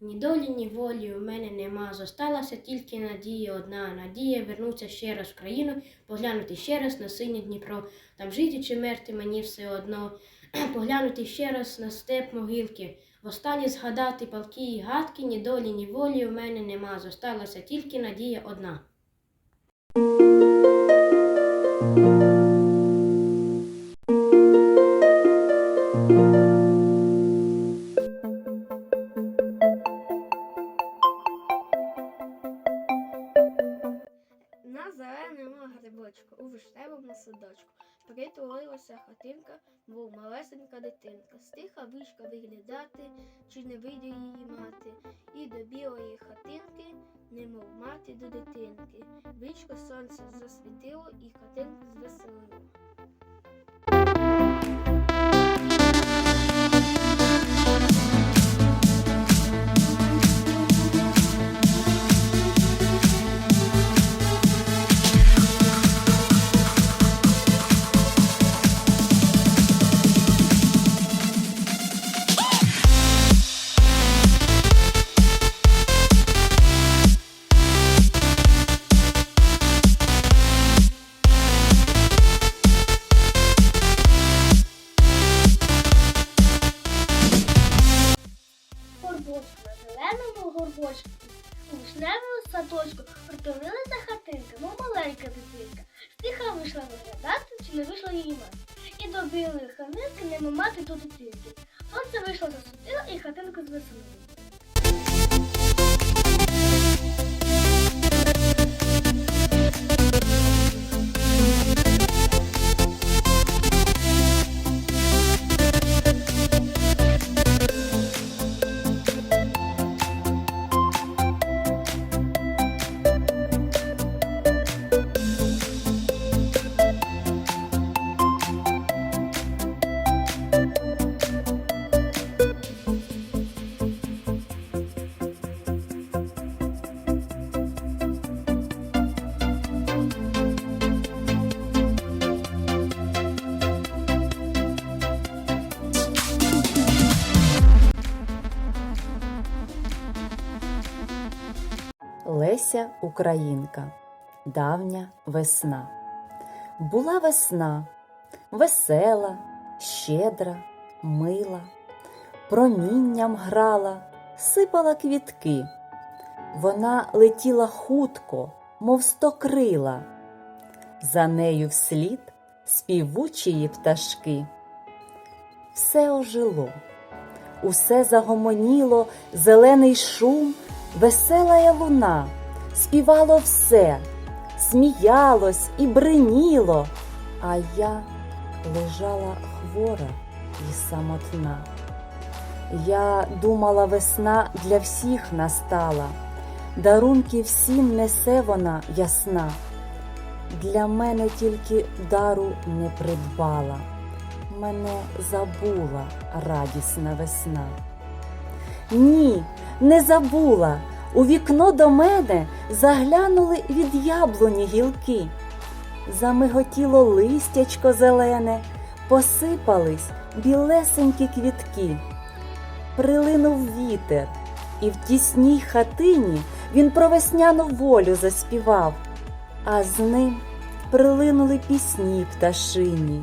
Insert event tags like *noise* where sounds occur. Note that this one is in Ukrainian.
Ні долі, ні волі у мене нема. Зосталася тільки надія одна. Надія вернуться ще раз в країну, поглянути ще раз на синє Дніпро. Там жити чи мерти мені все одно. *clears throat* Поглянути ще раз на степ могилки. Востаннє згадати палки і гадки, ні долі, ні волі у мене нема. Зосталася тільки надія одна. Грибочку у вишневому садочку притулилася хатинка, мов малесенька дитинка. Стиха вишка виглядати, чи не вийде її мати. І до білої хатинки, немов мати до дитинки. Вічко сонце засвітило і хатинку звеселило. Горбочку, у вишневому садочку притулилася хатинка, мов маленька дитинка. Стиха вийшла виглядати, чи не вийшла її мати. І до білої хатинки нема мати до дитинки. Сонце вийшло засвітило і хатинку звеселило. Леся Українка. Давня весна. Була весна, весела, щедра, мила, промінням грала, сипала квітки. Вона летіла хутко, мов стокрила. За нею вслід співучії пташки. Все ожило, усе загомоніло, зелений шум, весела луна, співало все, сміялось і бриніло, а я лежала хвора і самотна. Я думала, весна для всіх настала, дарунки всім несе вона ясна. Для мене тільки дару не придбала, мене забула радісна весна. Ні, не забула. У вікно до мене заглянули від яблуні гілки. Замиготіло листячко зелене, посипались білесенькі квітки. Прилинув вітер, і в тісній хатині він про весняну волю заспівав, а з ним прилинули пісні пташині,